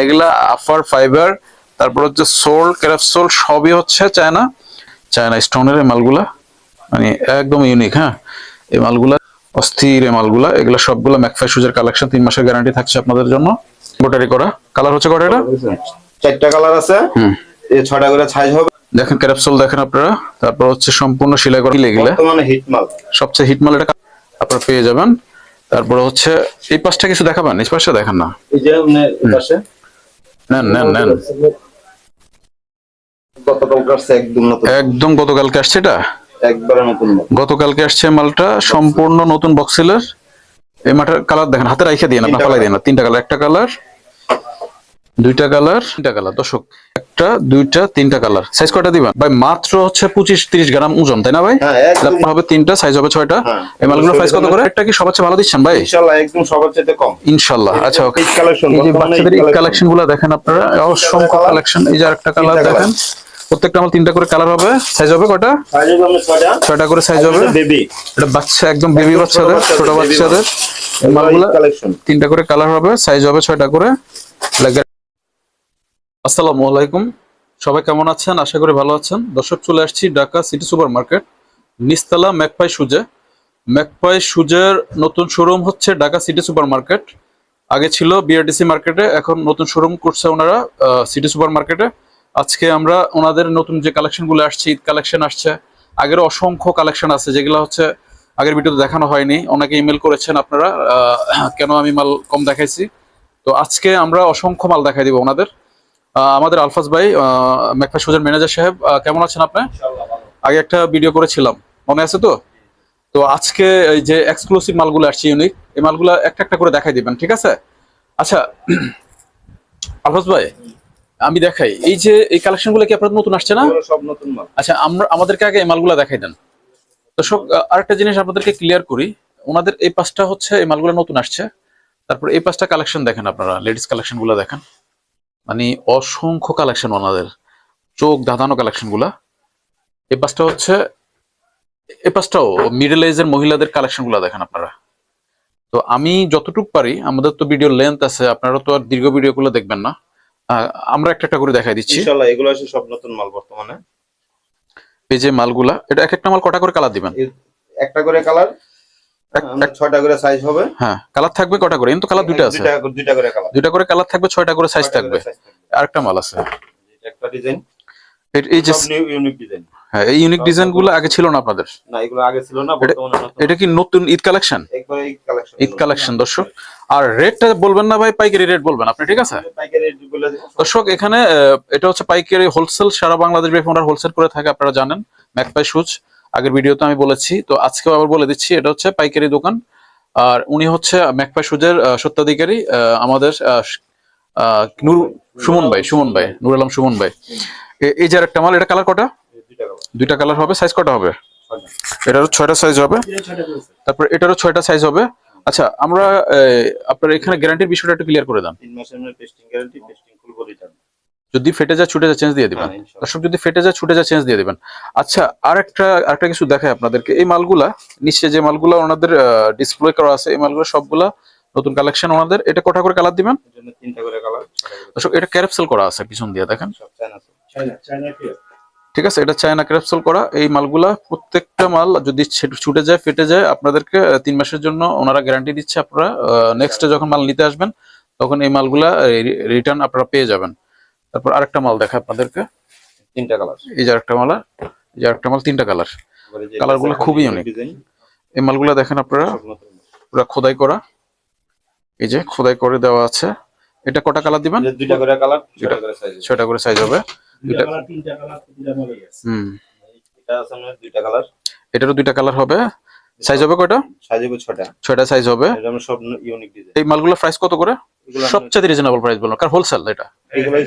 এগুলা আফার ফাইবার তারপর হচ্ছে সোল ক্যারাপসোল সবই হচ্ছে চায়না। চায়না স্টোনের এই মালগুলা মানে একদম ইউনিক হ্যাঁ? এই মালগুলা অস্থির এই মালগুলা এগুলা সবগুলা ম্যাকফাই সুজের কালেকশন তিন মাসের গ্যারান্টি থাকছে আপনাদের জন্য। গোটারি করা। কালার হচ্ছে কটা এটা? চারটা কালার আছে। হুম। এই ছটা করে সাইজ হবে। দেখেন ক্যারাপসোল দেখেন আপনারা। তারপর হচ্ছে সম্পূর্ণ সেলাই করা লেগেলে বর্তমানে হিট মাল। সবচেয়ে হিট মাল এটা আপনারা পেয়ে যাবেন। তারপরে হচ্ছে এই পাশটা কিছু দেখাবেন? এই পাশটা দেখেন না। এই যে পাশে। নেন নেন নেন। একদম গতকালকে আসছে এটা? নতুন গতকালকে আসছে মালটা সম্পূর্ণ নতুন বক্সেলের এই মাটার কালার দেখেন হাতে রাইখে দিয়ে না ফালাই দিয়ে না তিনটা কালার একটা কালার দুইটা কালার তিনটা কালার। দর্শক একটা দুইটা তিনটা কালার। সাইজ কয়টা দিবেন ভাই মাত্র হচ্ছে পঁচিশ তিরিশ গ্রাম ওজন তাই না ভাই? হ্যাঁ হবে তিনটা সাইজ হবে ছয়টা। হ্যাঁ। এই মালগুলো প্রাইস কত করে? একটা কি সবচেয়ে ভালো দিচ্ছেন ভাই? ইনশাআল্লাহ একদম সবার চাইতে কম। ইনশাল্লাহ আচ্ছা ওকে। এই বাচ্চাদের ঈদ কালেকশনগুলো দেখেন আপনারা অসংখ্য কালেকশন এই যে আরেকটা কালার দেখেন। প্রত্যেকটা আমার তিনটা করে কালার হবে। সাইজ হবে কটা সাইজ ছয়টা করে সাইজ হবে। বেবি এটা বাচ্চা একদম বেবি বাচ্চাদের ছোট বাচ্চাদের মালগুলো তিনটা করে কালার হবে। সাইজ হবে ছয়টা করে। আসসালামু আলাইকুম। সবাই কেমন আছেন? আশা করি ভালো আছেন। দর্শক, চলে আসছি ঢাকা সিটি সুপার মার্কেট, নিস্তালা ম্যাকপাই সুজে। ম্যাকপাই সুজের নতুন শোরুম হচ্ছে ঢাকা সিটি সুপার মার্কেট। আগে ছিল বিআরডিসি মার্কেটে, এখন নতুন শোরুম করছে ওনারা সিটি সুপার মার্কেটে। আজকে আমরা ওনাদের নতুন যে কালেকশনগুলো আসছে, ঈদ কালেকশন আসছে, আগের অসংখ্য কালেকশন আছে, যেগুলো হচ্ছে আগের ভিডিওতে দেখানো হয়নি। অনেকে ইমেল করেছেন আপনারা কেন আমি মাল কম দেখাইছি? তো আজকে আমরা অসংখ্য মাল দেখাই দিব ওনাদের। আমাদের আলফাজ ভাই ম্যাকফা সুজের ম্যানেজার সাহেব কেমন আছেন আপনি? আগে একটা ভিডিও করেছিলাম। মনে আছে তো? তো আজকে এই যে এক্সক্লুসিভ মালগুলো আসছে ইউনিক এই মালগুলো একটা একটা করে দেখাই দিবেন ঠিক আছে? আচ্ছা আলফাজ ভাই আমি দেখাই। এই যে এই কালেকশনগুলো কি আপনার নতুন আসছে না? সব নতুন মাল। আচ্ছা আমরা আমাদেরকে আগে এই মালগুলো দেখাই দেন। দর্শক আহ, আরেকটা জিনিস আপনাদেরকে ক্লিয়ার করি। ওনাদের এই পাঁচটা হচ্ছে এই মালগুলো নতুন আসছে। তারপর এই পাঁচটা কালেকশন দেখেন আপনারা লেডিস কালেকশনগুলো দেখেন। মানে অসংখ্য কালেকশন ওনাদের। চোখ ধাঁধানো কালেকশনগুলা। এই পাঁচটা হচ্ছে এই পাঁচটাও মিডল এজের মহিলাদের কালেকশনগুলা দেখেন আপনারা। তো আমি যতটুকু পারি আমাদের তো ভিডিও লেন্থ আছে আপনারা তো আর দীর্ঘ ভিডিও গুলো দেখবেন না। আমরা একটা একটা করে দেখাই দিচ্ছি। ইনশাআল্লাহ এগুলো আছে সব নতুন মাল বর্তমানে। এই যে মালগুলা এটা এক একটা মাল কটা করে কালার দিবেন? একটা করে কালার ছয়টা করে সাইজ হবে। হ্যাঁ কালার থাকবে কটা করে? কিন্তু কালার দুইটা আছে। দুইটা দুইটা করে কালার দুইটা করে কালার থাকবে ছয়টা করে সাইজ থাকবে। আরেকটা মাল আছে। একটা ডিজাইন এই যে ইউনিক ডিজাইন হ্যাঁ এই ইউনিক ডিজাইনগুলো আগে ছিল না আপনাদের? না এগুলো আগে ছিল না বর্তমানে এটা কি নতুন ঈদ কালেকশন একবার কালেকশন ঈদ কালেকশন দর্শক। আর রেটটা বলবেন না ভাই পাইকারি রেট বলবেন আপনি ঠিক আছে? দর্শক এখানে এটা হচ্ছে পাইকারি হোলসেল সারা বাংলাদেশ ব্যাপী ওনারা হোলসেল করে থাকে আপনারা জানেন। ম্যাকপাই সুজ আগের ভিডিওতে আমি বলেছি তো আজকেও আবার বলে দিচ্ছি এটা হচ্ছে পাইকারি দোকান। আর উনি হচ্ছে ম্যাকপাই সুজের আহ, সত্ত্বাধিকারী আমাদের নূর সুমন ভাই সুমন ভাই নুর আলম সুমন ভাই। এই যে একটা মাল এটা কালার কটা? দুইটা কালার হবে। সাইজ কটা হবে? এটারও ছয়টা সাইজ হবে। তারপর এটারও ছয়টা সাইজ হবে। আচ্ছা আমরা আপনার এখানে গ্যারান্টির বিষয়টা একটু ক্লিয়ার করে দেন। যদি ফেটে যায় ছুটে যায় চেঞ্জ দিয়ে দিবেন। হ্যাঁ, দর্শক যদি ফেটে যায় ছুটে যায় চেঞ্জ দিয়ে দিবেন। আচ্ছা আরেকটা আরেকটা কিছু দেখায় আপনাদেরকে। এই মালগুলা নিচে যে মালগুলা ওনাদের ডিসপ্লে করা আছে এই মালগুলো সবগুলা নতুন কালেকশন ওনাদের। এটা কটা করে কালার দিবেন? দর্শক এটা ক্যারেপসেল করা আছে পিছন দিয়ে দেখেন। ঠিক আছে এটা চায়না ক্যারেপসেল করা। এই মালগুলা প্রত্যেকটা মাল যদি ছুটে যায় ফেটে যায় আপনাদেরকে তিন মাসের জন্য ওনারা গ্যারান্টি দিচ্ছে আপনারা নেক্সট যখন মাল নিতে আসবেন তখন এই মালগুলা রিটার্ন আপনারা পেয়ে যাবেন। তারপর আরেকটা মাল দেখা আপনাদেরকে। তিনটা কালার। এই যে আরেকটা মালা এই যে আরেকটা মাল তিনটা কালার। Colour গুলো খুবই অনেক এই মালগুলো দেখেন আপনারা পুরো খোদাই করা। এই যে খোদাই করে দেওয়া আছে। এটা কটা কালার দিবেন? দুইটা করে কালার দুইটা। দুইটা করে সাইজ ছয়টা করে সাইজ হবে। দুইটা কালার তিনটা কালার দুইটা মালই আছে। হুম। এটা আছে দুইটা কালার। এটারও দুইটা কালার হবে। সাইজ হবে কয়টা? সাইজ হবে ছয়টা ছয়টা সাইজ হবে। আমরা সব ইউনিক ডিজাইন এই মালগুলো প্রাইস কত করে? সবচেয়ে রিজনেবল প্রাইস বলুন। কারণ হোলসেল এটা?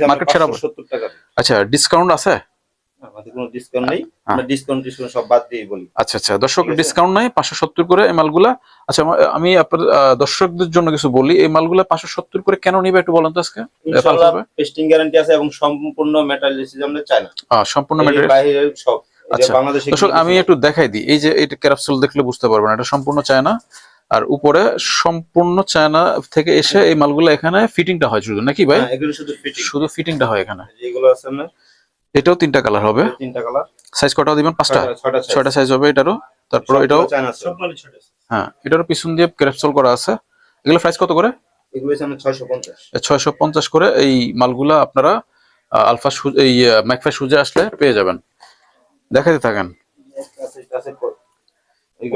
মার্কেট সেরা সেরা 70 টাকা। আচ্ছা ডিসকাউন্ট আছে? আমাদের কোনো ডিসকাউন্ট নেই। হ্যাঁ। আমরা ডিসকাউন্ট ডিসকাউন্ট সব বাদ দিয়ে বলি। আচ্ছা আচ্ছা। দর্শক ডিসকাউন্ট নাই পাঁচশো সত্তর করে এই মালগুলা। আচ্ছা আমি আপনার দর্শকদের জন্য কিছু বলি। এই মালগুলা পাঁচশো সত্তর করে কেন নিবে একটু বলেন তো আজকে? ইনশাআল্লাহ টেস্টিং গ্যারান্টি আছে এবং সম্পূর্ণ মেটাল ডিসিশন চায় না। সম্পূর্ণ সব। আচ্ছা, দর্শক আমি একটু দেখাই দিই। এই যে এটা ক্যাপসুল দেখলে বুঝতে পারবেন এটা সম্পূর্ণ চায়না। আর উপরে সম্পূর্ণ চায়না থেকে এসে এই মালগুলো এখানে ফিটিংটা হয় শুধু নাকি ভাই? হ্যাঁ, শুধু ফিটিং শুধু ফিটিংটা হয় এখানে। আছে এটাও তিনটা কালার হবে। তিনটা কালার সাইজ কটা দিবেন? পাঁচটা। ছয়টা সাইজ হবে এটারও। তারপর এটাও চায়না আছে। সব মালই ছোট আছে। হ্যাঁ এটারও পিছন দিয়ে ক্রেপসল করা আছে। এগুলো প্রাইস কত করে? এগুলো ছয়শো পঞ্চাশ। করে এই মালগুলা আপনারা আলফা এই ম্যাকফা সুজে আসলে পেয়ে যাবেন। দেখাতে থাকেন।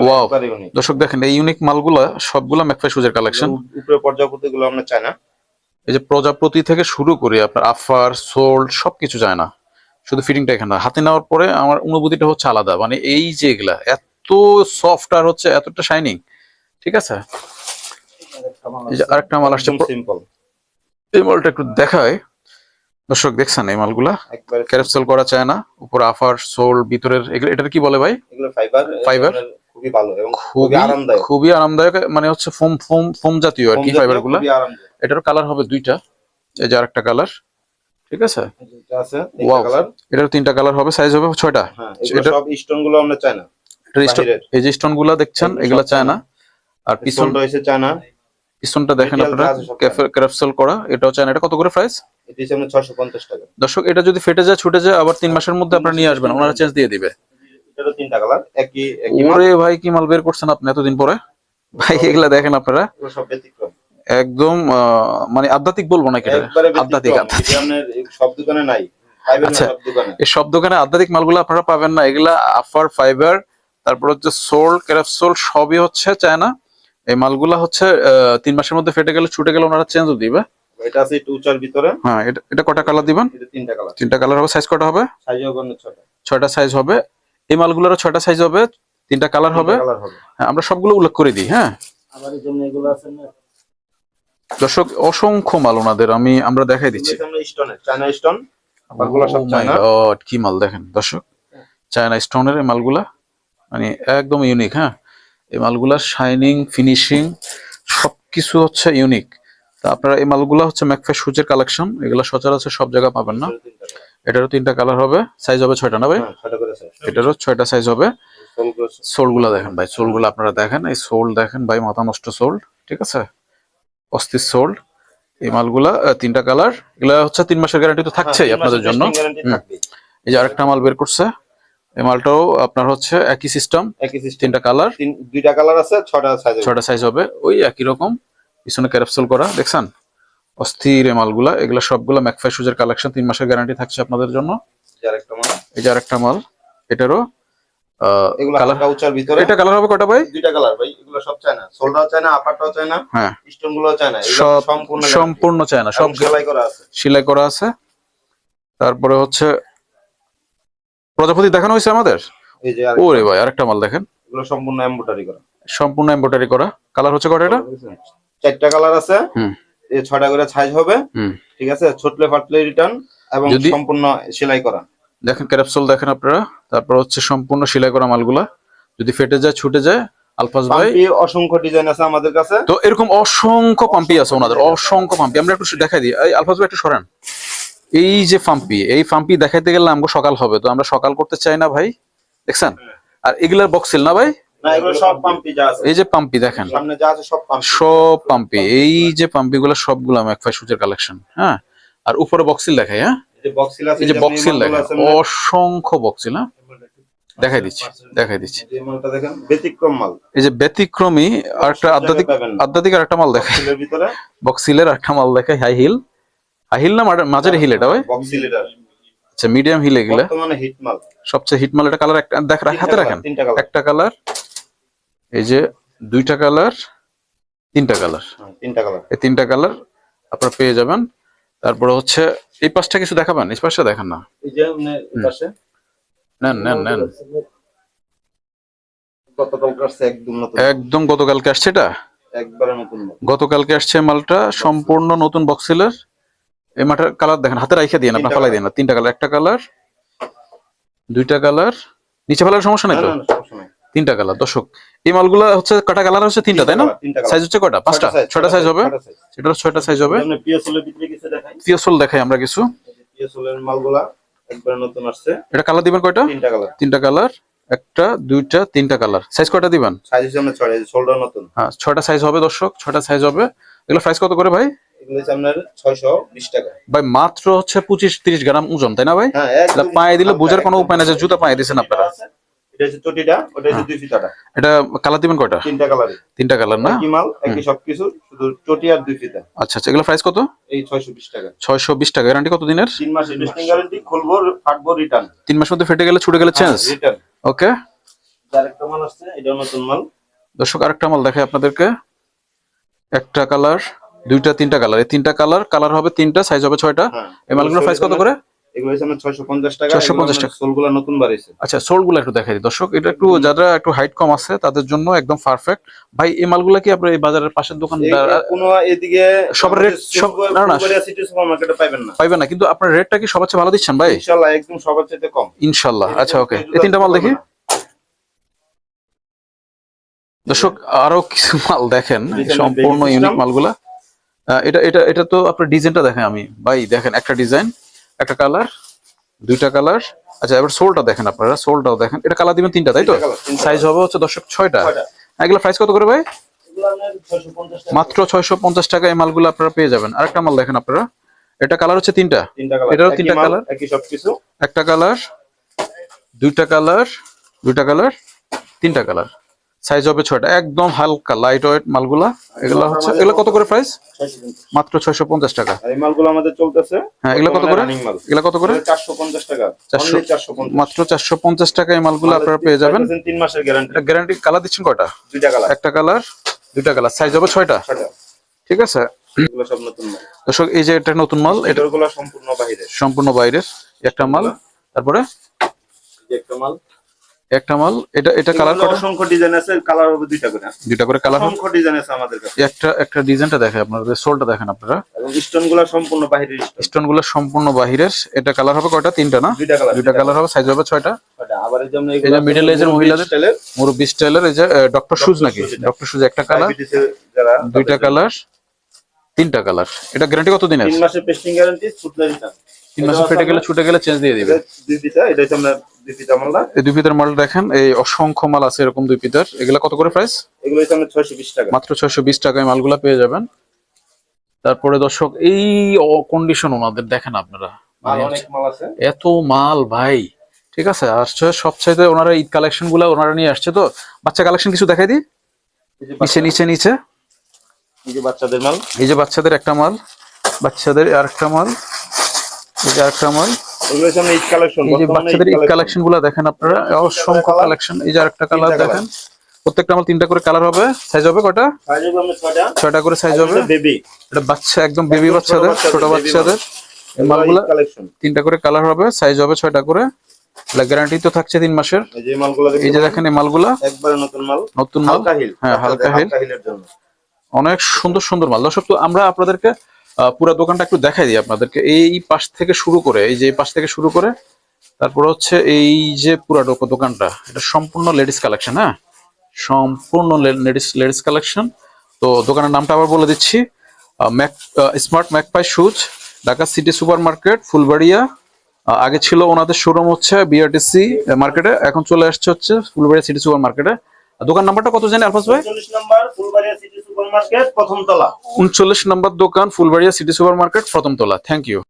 Wow. দর্শক দেখেন এই ইউনিক মালগুলা সবগুলা ম্যাকফা সুজের কালেকশন উপরে পর্যাপ্তগুলো আপনার চায়না এই যে প্রজাপতি থেকে শুরু করে আপনার আফার সোল্ড সবকিছু যায় না। শুধু ফিটিংটা এখানে হাতে নেওয়ার পরে আমার অনুভূতিটা হচ্ছে আলাদা। মানে এই যে এগুলা এত সফট আর হচ্ছে এতটা শাইনিং ঠিক আছে? এই যে আরেকটা মাল আসছে। এই মালটা একটু দেখায় দর্শক দেখছেন এই মালগুলা? একবারে। ক্যারেপসেল করা চায় না। উপরে আফার সোল ভিতরের এটার কি বলে ভাই? এগুলো ফাইবার Fiber? খুবই ভালো এবং খুবই আরামদায়ক। খুবই আরামদায়ক মানে হচ্ছে ফোম ফোম ফোম জাতীয় আর কি ফাইবারগুলা এটার কালার হবে দুইটা। এই যে আরেকটা কালার ঠিক আছে? এটার তিনটা কালার হবে সাইজ হবে ছয়টা। হ্যাঁ এটা- সব স্টোনগুলো আমরা এই যে স্টোনগুলা দেখছেন এগুলা চায় না। আর পিছন পিছনটা হয়েছে পিছনটা দেখেন আপনারা। ক্যাপসুল করা এটাও চায় না। এটা কত করে প্রাইস দর্শক এটা যদি ফেটে যায় ছুটে যায় আবার তিন মাসের মধ্যে আপনারা নিয়ে আসবেন ওনারা চেঞ্জ দিয়ে দিবে। তিনটা কালার একই একই মাল ওরে ভাই কি মাল বের করছেন আপনি এতদিন পরে? ভাই এগুলা দেখেন আপনারা। সব ব্যতিক্রম। একদম মানে আধ্যাত্মিক বলব নাকি এটা? আধ্যাত্মিক সব দোকানে নাই। আচ্ছা। এই সব দোকানে আধ্যাত্মিক মালগুলো আপনারা পাবেন না। এগুলা আফার ফাইবার তারপর হচ্ছে সোল ক্যাপসুল সবই হচ্ছে চায়না। এই মালগুলা হচ্ছে তিন মাসের মধ্যে ফেটে গেলে ছুটে গেলে ওনারা চেঞ্জও দিবে। এটা আছে একটু উঁচার ভিতরে। হ্যাঁ এটা এটা কটা কালার দিবেন? এটা তিনটা কালার। তিনটা কালার হবে। সাইজ কটা হবে? সাইজও আপনার ছটা ছয়টা। সাইজ হবে। এই মালগুলোরও ছয়টা সাইজ হবে। তিনটা কালার হবে। হ্যাঁ, আমরা সবগুলো উল্লেখ করে দিই হ্যাঁ। আবার এই জন্য এগুলো আছে না? দর্শক অসংখ্য মাল ওনাদের। আমি আমরা দেখাই দিচ্ছি। চায়না স্টোন মালগুলো সব Oh চায়না কি মাল দেখেন দর্শক। চায়না স্টোনের এই মালগুলা মানে একদম ইউনিক হ্যাঁ। এই মালগুলা শাইনিং ফিনিশিং সবকিছু হচ্ছে ইউনিক তা আপনারা এই মালগুলা হচ্ছে ম্যাকফে সুজের কালেকশন। এগুলো সচরাচর সব জায়গায় পাবেন না। এটারও তিনটা কালার হবে। সাইজ হবে ছয়টা না ভাই? হ্যাঁ ছটা। এটারও ছয়টা সাইজ হবে। সোলগুলো দেখেন ভাই সোলগুলো আপনারা দেখেন। এই সোল দেখেন ভাই মাথা নষ্ট সোল ঠিক আছে? অস্থির সোল। এই মালগুলা তিনটা কালার। এগুলা হচ্ছে তিন মাসের গ্যারান্টি তো থাকছেই হ্যাঁ, আপনাদের জন্য। এই যে আরেকটা মাল বের করছে। এই মালটাও আপনার হচ্ছে একই সিস্টেম একই। তিনটা কালার। দুইটা কালার আছে ছটা সাইজ ছয়টা সাইজ হবে। ওই একই রকম। পিছনে ক্যাপসুল করা দেখছেন? অস্থির মালগুলা এগুলা সবগুলা ম্যাকফাই সুজের কালেকশন তিন মাসের গ্যারান্টি থাকছে আপনাদের জন্য। এই যে আরেকটা মাল। এটারও এটা কালার হবে কটা ভাই? দুইটা কালার ভাই এগুলো সব সোলটাও আপারটাও হ্যাঁ। স্টোনগুলো সম্পূর্ণ সম্পূর্ণ চায় না সব সেলাই করা আছে। সেলাই করা আছে। তারপরে হচ্ছে প্রজাপতি দেখানো হয়েছে আমাদের? ওরে ভাই আরেকটা মাল দেখেন। এগুলো সম্পূর্ণ এমব্রয়ডারি করা। সম্পূর্ণ এমব্রয়ডারি করা। কালার হচ্ছে কটা এটা? চারটা কালার আছে। হুম। এই ছয়টা করে সাইজ হবে। হুম। ঠিক আছে? ছোটলে ফাটলে রিটার্ন এবং সম্পূর্ণ সেলাই করা। দেখেন ক্যাপসুল দেখেন আপনারা। তারপর হচ্ছে সম্পূর্ণ সেলাই করা মালগুলা। যদি ফেটে যায় ছুটে যায় আলফাজ ভাই। পাম্পি অসংখ্য ডিজাইন আছে আমাদের কাছে। তো এরকম অসংখ্য পাম্পি আছে ওনাদের। অসংখ্য পাম্পি। আমরা একটু দেখাই দিই। এই আলফাজ ভাই একটু সরেন। এই যে পাম্পি এই পাম্পি দেখাইতে গেলে আমাকে সকাল হবে। তো আমরা সকাল করতে চাই না ভাই। দেখছেন? আর এগুলার বক্সিল না ভাই? না এগুলো সব পাম্পি। যা আছে। এই যে পাম্পি দেখেন। সামনে যা আছে সব পাম্পি। এই যে পাম্পি গুলো সবগুলো সুজের কালেকশন হ্যাঁ? আর উপরে বক্সিল দেখাই হ্যাঁ? এই যে বক্সিল আছে এই যে যেমন বক্সিল মালগুলো দেখেন অসংখ্য বক্সিল হ্যাঁ? দেখাই দিচ্ছি দেখাই দিচ্ছি এই যে মালটা দেখেন ব্যতিক্রম মাল। এই যে ব্যতিক্রমী আর একটা আধ্যাত্মিক। আধ্যাত্মিক আর একটা মাল দেখায় বক্সিলের একটা মাল দেখায় হাই হিল হাই হিল না মাঝের হিল এটা ভাই আচ্ছা মিডিয়াম হিল এগুলা। বর্তমানে হিট মাল। সবচেয়ে হিট মাল এটা কালার একটা দেখ হাতে রাখেন। একটা কালার এই যে দুইটা কালার তিনটা কালার। তিনটা কালার। এই তিনটা কালার আপনারা পেয়ে যাবেন। তারপরে হচ্ছে এই পাশটা কিছু দেখাবেন? এই পাশটা দেখান না। এই যে মানে পাশে। নেন নেন নেন। একদম গতকালকে আসছে এটা? গতকালকে আসছে মালটা সম্পূর্ণ নতুন বক্সিলের এই মাটার কালার দেখেন হাতে রাইখে দিয়ে আপনার ফালাই দিয়ে না। তিনটা কালার একটা কালার দুইটা কালার নিচে ফেলার সমস্যা নাই না, তো। তিনটা কালার দর্শক এই মালগুলা হচ্ছে কটা কালার হচ্ছে? তিনটা তাই না? সাইজ হচ্ছে কটা? পাঁচটা? ছয়টা সাইজ হবে? ছয়টা size। ছয়টা সাইজ হবে? কিছু দেখাই। আমরা কিছু। এর মালগুলা একবারে নতুন আসছে। এটা কালার দিবেন কয়টা? তিনটা কালার। তিনটা কালার একটা দুইটা তিনটা কালার। সাইজ কয়টা দিবেন? সাইজ হিসেবে ছয় শোল্ডার নতুন। হ্যাঁ ছয়টা সাইজ হবে দর্শক ছয়টা সাইজ হবে। এগুলো প্রাইস কত করে ভাই? এগুলো আপনার ছয়শো বিশ টাকা। ভাই মাত্র হচ্ছে পঁচিশ তিরিশ গ্রাম ওজন তাই না ভাই? হ্যাঁ পায়ে দিলে বোঝার কোনো উপায় না যে জুতা পায়ে দিয়েছেন আপনারা। এটা হচ্ছে চটিটা ওটা হচ্ছে দুই ফিতাটা। এটা কালার দিবেন কয়টা? তিনটা কালারে। তিনটা কালার না? একই মাল একই সবকিছু শুধু চটি আর দুই ফিতা। আচ্ছা আচ্ছা এগুলো প্রাইস কত? এই টাকা। গ্যারান্টি কত দিনের? তিন মাস ইনভেস্টিং গ্যারান্টি খুলবো ফাটবো রিটার্ন তিন মাস মধ্যে ফেটে গেলে ছুটে গেলে চেঞ্জ রিটার্ন ওকে আরেকটা মাল আসছে এটা নতুন মাল। দর্শক আরেকটা মাল দেখাই আপনাদেরকে। একটা কালার দুইটা তিনটা কালার। এই তিনটা কালার কালার হবে তিনটা সাইজ হবে ছয়টা। হ্যাঁ। এই মালগুলোর প্রাইস কত করে? এগুলো হচ্ছে আমার ছয়শো পঞ্চাশ টাকা 650 টাকা। সোলগুলো নতুন বাড়িয়েছে আচ্ছা একটু দেখাই দিই। দর্শক এটা একটু যারা একটু হাইট কম আছে তাদের জন্য একদম পারফেক্ট ভাই এই মালগুলা কি আপনার এই বাজারের পাশের দোকান কোনো এদিকে সবার rate সব- না, না। সিটি সুপার পাবেন না। পাইবেন না কিন্তু আপনার রেটটা কি সবচেয়ে ভালো দিচ্ছেন ভাই? ইনশাআল্লাহ একদম সবার চাইতে কম। আচ্ছা ওকে এই তিনটা মাল দেখি। দর্শক আরও কিছু মাল দেখেন সম্পূর্ণ ইউনিক মালগুলা। এটা এটা এটা তো আপনার ডিজাইনটা দেখেন আমি। ভাই দেখেন একটা ডিজাইন একটা কালার দুইটা কালার আচ্ছা এবার সোলটা দেখেন আপনারা সোলটাও দেখেন। এটা কালার দিবেন তিনটা তাই তো? সাইজ হবে হচ্ছে দর্শক ছয়টা। এগুলো প্রাইস কত করে ভাই? এগুলো আপনার 650 টাকা। মাত্র ছয়শো পঞ্চাশ টাকা এই মালগুলো আপনারা পেয়ে যাবেন। আরেকটা মাল দেখেন আপনারা। এটা কালার হচ্ছে তিনটা। তিনটা কালার এটারও তিনটা colour? একটা কালার দুইটা কালার দুইটা কালার তিনটা কালার সাইজ হবে ছয়টা। একদম হালকা লাইট ওয়েট মালগুলা। এগুলা হচ্ছে এগুলো কত করে প্রাইস মাত্র ছয়শো পঞ্চাশ টাকা। আর এই মালগুলো আমাদের চলতেছে হ্যাঁ এগুলো কত করে? রানিং কত করে? চারশো পঞ্চাশ টাকা। চারশো মাত্র চারশো পঞ্চাশ টাকা এই মালগুলো আপনারা পেয়ে যাবেন। তিন মাসের গ্যারান্টি গ্যারান্টি কালার দিচ্ছেন কয়টা? দুইটা কালার একটা কালার দুইটা কালার সাইজ হবে ছয়টা? ঠিক আছে। দর্শক এই যে এটা নতুন মাল এটা সম্পূর্ণ বাহিরে সম্পূর্ণ বাইরের। একটা মাল। তারপরে? একটা মাল। একটা মাল এটা এটা কালার কটা? অসংখ্য ডিজাইন আছে কালার হবে দুইটা করে। দুইটা করে কালার অসংখ্য ডিজাইন আছে আমাদের কাছে। একটা একটা ডিজাইনটা দেখে আপনাদের সোলটা দেখেন আপনারা। এবং স্টোন সম্পূর্ণ বাহিরের স্টোন স্টোনগুলো সম্পূর্ণ বাহিরের এটা কালার হবে কয়টা? তিনটা না? দুইটা কালার দুইটা কালার হবে সাইজ হবে ছয়টা। আবার এই যে age এর মহিলাদের- মুরব্বি স্টাইলের এই যে ডক্টর শুজ নাকি? ডক্টর শুজ একটা কালার দুইটা কালার তিনটা কালার এটা গ্যারান্টি কত দিনের তিন মাসের পেস্টিং গ্যারান্টি ফুটলে রিটার্ন তিন মাসে ফেটে গেলে ছুটে গেলে চেঞ্জ দিয়ে দিবে। দুই পিতা এটা হচ্ছে আমরা দুই পিতা মালটা। এই দুই পিতার মাল দেখেন এই অসংখ্য মাল আছে এরকম দুই পিতার এগুলা কত করে প্রাইস এগুলো হচ্ছে আমরা ছয়শো বিশ টাকা। মাত্র ছয়শো বিশ টাকায় মালগুলা পেয়ে যাবেন। তারপরে দর্শক এই কন্ডিশন ওনাদের দেখেন আপনারা। মানে অনেক মাল আছে। এত মাল ভাই। ঠিক আছে আসছে সবচাইতে ওনারা ঈদ কালেকশনগুলা ওনারা নিয়ে আসছে তো। বাচ্চা কালেকশন কিছু দেখাই দিই? নিচে নিচে নিচে। এই যে বাচ্চাদের মাল। এই যে বাচ্চাদের একটা মাল বাচ্চাদের আরেকটা মাল। এই যে আরেকটা আমরা বাচ্চাদের ঈদ কালেকশনগুলা দেখেন আপনারা অসংখ্য কালেকশন এই যে আরেকটা কালার দেখেন প্রত্যেকটা মাল তিনটা করে কালার হবে। সাইজ হবে আমরা ছয়টা। করে সাইজ হবে। এটা বাচ্চা একদম বেবি বাচ্চাদের ছোট বাচ্চাদের। এই মালগুলা তিনটা করে কালার হবে সাইজ হবে ছয়টা করে। গ্যারান্টি তো থাকছে তিন মাসের। এই যে দেখেন। এই মালগুলা। একবারে নতুন মাল। নতুন মাল। হ্যাঁ হালকা হিল। অনেক সুন্দর সুন্দর মাল। দর্শক তো আমরা আপনাদেরকে পুরো দোকানটা একটু দেখাই দিই আপনাদেরকে। এই পাশ থেকে শুরু করে, এই যে পাশ থেকে শুরু করে, তারপর হচ্ছে এই যে পুরো দোক- দোকানটা, এটা সম্পূর্ণ লেডিস কালেকশন হ্যাঁ? সম্পূর্ণ লেডিস লেডিস কালেকশন। তো দোকানের নামটা আবার বলে দিচ্ছি Mac smart magpie shoes, Dhaka city super market Fulbaria আগে ছিল ওনাদের শোরুম হচ্ছে বিআরটিসি মার্কেটে, এখন চলে আসছে হচ্ছে ফুলবাড়িয়া সিটি সুপার মার্কেটে দোকান নাম্বারটা কত জানি আলফাস ভাই? 40 number, Fulbaria city super market প্রথম তলা। উনচল্লিশ নম্বর দোকান ফুলবাড়িয়া সিটি সুপার মার্কেট প্রথমতলা থ্যাংক ইউ